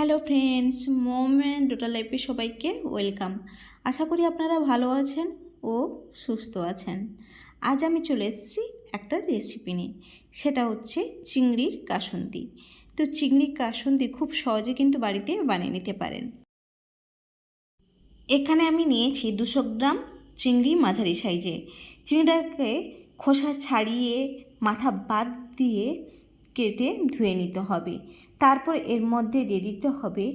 Hello friends মোম and ডোটা লাইফে সবাইকে ওয়েলকাম আশা করি আপনারা ভালো আছেন ও সুস্থ আছেন। আজ আমি চলে এসেছি একটা রেসিপি নিয়ে। সেটা হচ্ছে চিংড়ির কাসুন্দি। তো চিংড়ির কাসুন্দি খুব সহজে কিন্তু বাড়িতে বানিয়ে নিতে পারেন। এখানে আমি নিয়েছি দুশো গ্রাম চিংড়ি মাঝারি সাইজে। চিংড়িটাকে খোসা ছাড়িয়ে, মাথা বাদ দিয়ে কেটে ধুয়ে নিতে হবে। তারপর এর মধ্যে দিয়ে দিতে হবে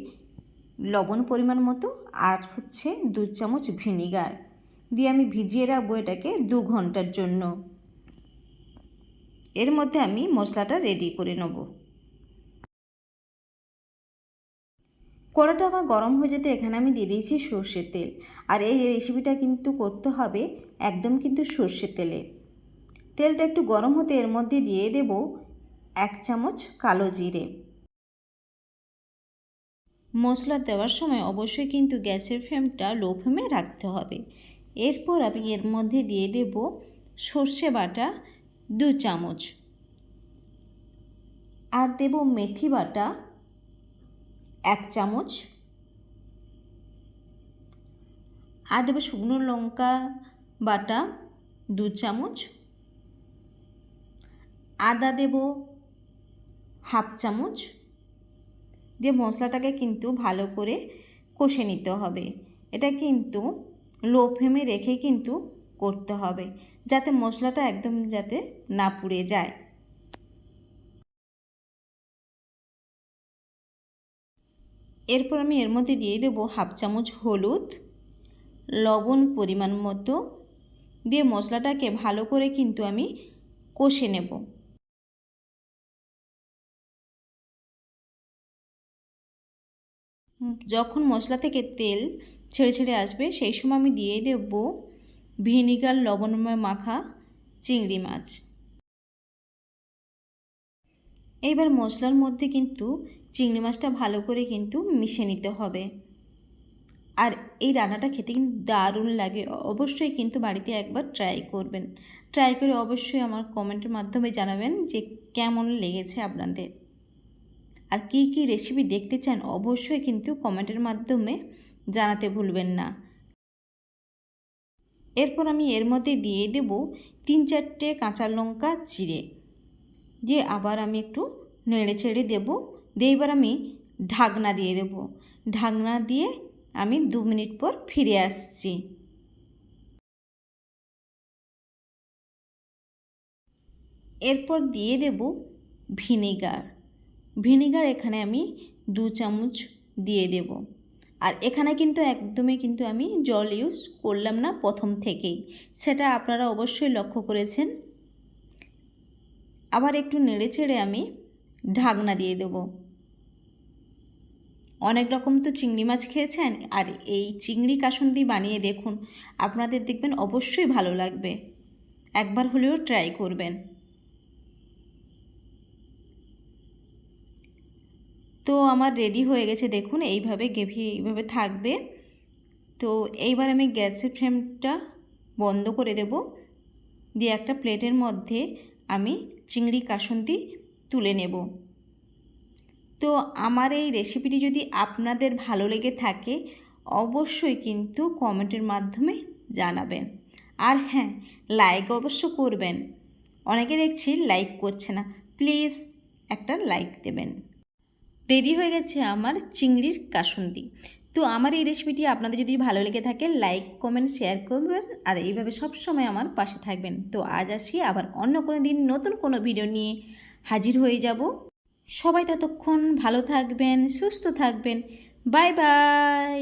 লবণ পরিমাণ মতো আর হচ্ছে দু চামচ ভিনিগার। দিয়ে আমি ভিজিয়ে রাখব এটাকে দু ঘণ্টার জন্য। এর মধ্যে আমি মশলাটা রেডি করে নেব। কড়াটা আমার গরম হয়ে যেতে এখানে আমি দিয়ে দিয়েছি সর্ষের তেল। আর এই রেসিপিটা কিন্তু করতে হবে একদম কিন্তু সর্ষের তেলে। তেলটা একটু গরম হতে এর মধ্যে দিয়ে দেব এক চামচ কালো জিরে। মশলা দেওয়ার সময় অবশ্যই কিন্তু গ্যাসের ফ্লেমটা লো ফ্লেমে রাখতে হবে। এরপর আমি এর মধ্যে দিয়ে দেব সর্ষে বাটা দু চামচ। আর দেব মেথি বাটা এক চামচ। আর দেবো শুকনো লঙ্কা বাটা দু চামচ। আদা দেব হাফ চামচ। দিয়ে মশলাটাকে কিন্তু ভালো করে কষে নিতে হবে। এটা কিন্তু লো ফ্লেমে রেখে কিন্তু করতে হবে, যাতে মশলাটা একদম যাতে না পুড়ে যায়। এরপর আমি এর মধ্যে দিয়ে দেবো হাফ চামচ হলুদ, লবণ পরিমাণ মতো, দিয়ে মশলাটাকে ভালো করে কিন্তু আমি কষে নেব। যখন মশলা থেকে তেল ছেড়ে ছেড়ে আসবে, সেই সময় আমি দিয়ে দেব ভিনিগার লবণময় মাখা চিংড়ি মাছ। এইবার মশলার মধ্যে কিন্তু চিংড়ি মাছটা ভালো করে কিন্তু মিশে নিতে হবে। আর এই রান্নাটা খেতে কিন্তু দারুণ লাগে। অবশ্যই কিন্তু বাড়িতে একবার ট্রাই করবেন। ট্রাই করে অবশ্যই আমার কমেন্টের মাধ্যমে জানাবেন যে কেমন লেগেছে আপনাদের। আর কী কী রেসিপি দেখতে চান অবশ্যই কিন্তু কমেন্টের মাধ্যমে জানাতে ভুলবেন না। এরপর আমি এর মধ্যে দিয়ে দেব তিন চারটে কাঁচা লঙ্কা চিড়ে। দিয়ে আবার আমি একটু নেড়ে ছেড়ে দেবো। দিয়ে এবার আমি ঢাকনা দিয়ে দেব। ঢাকনা দিয়ে আমি দু মিনিট পর ফিরে আসছি। এরপর দিয়ে দেব ভিনেগার। ভিনেগার এখানে আমি দু চামচ দিয়ে দেব। আর এখানে কিন্তু একদমই কিন্তু আমি জল ইউজ করলাম না প্রথম থেকেই। সেটা আপনারা অবশ্যই লক্ষ্য করেছেন। আবার একটু নেড়ে চেড়ে আমি ঢাকনা দিয়ে দেবো। অনেক রকম তো চিংড়ি মাছ খেয়েছেন, আর এই চিংড়ি কাসন্দি বানিয়ে দেখুন, আপনাদের দেখবেন অবশ্যই ভালো লাগবে। একবার হলেও ট্রাই করবেন। তো আমার রেডি হয়ে গেছে। দেখুন, এইভাবে গেভি এইভাবে থাকবে। তো এইবার আমি গ্যাসের ফ্লেমটা বন্ধ করে দেব। দিয়ে একটা প্লেটের মধ্যে আমি চিংড়ি কাসন্দি তুলে নেব। তো আমার এই রেসিপিটি যদি আপনাদের ভালো লেগে থাকে, অবশ্যই কিন্তু কমেন্টের মাধ্যমে জানাবেন। আর হ্যাঁ লাইক অবশ্য করবেন। অনেকে দেখছি লাইক করছে না। প্লিজ একটা লাইক দেবেন। রেডি হয়ে গেছে আমার চিংড়ির কাসুন্দি। তো আমার এই রেসিপিটি আপনাদের যদি ভালো লেগে থাকে লাইক কমেন্ট শেয়ার করবেন। আর এইভাবে সবসময় আমার পাশে থাকবেন। তো আজ আসি আবার অন্য কোনো দিন নতুন কোনো ভিডিও নিয়ে হাজির হয়ে যাব। সবাই ততক্ষণ ভালো থাকবেন, সুস্থ থাকবেন। Bye bye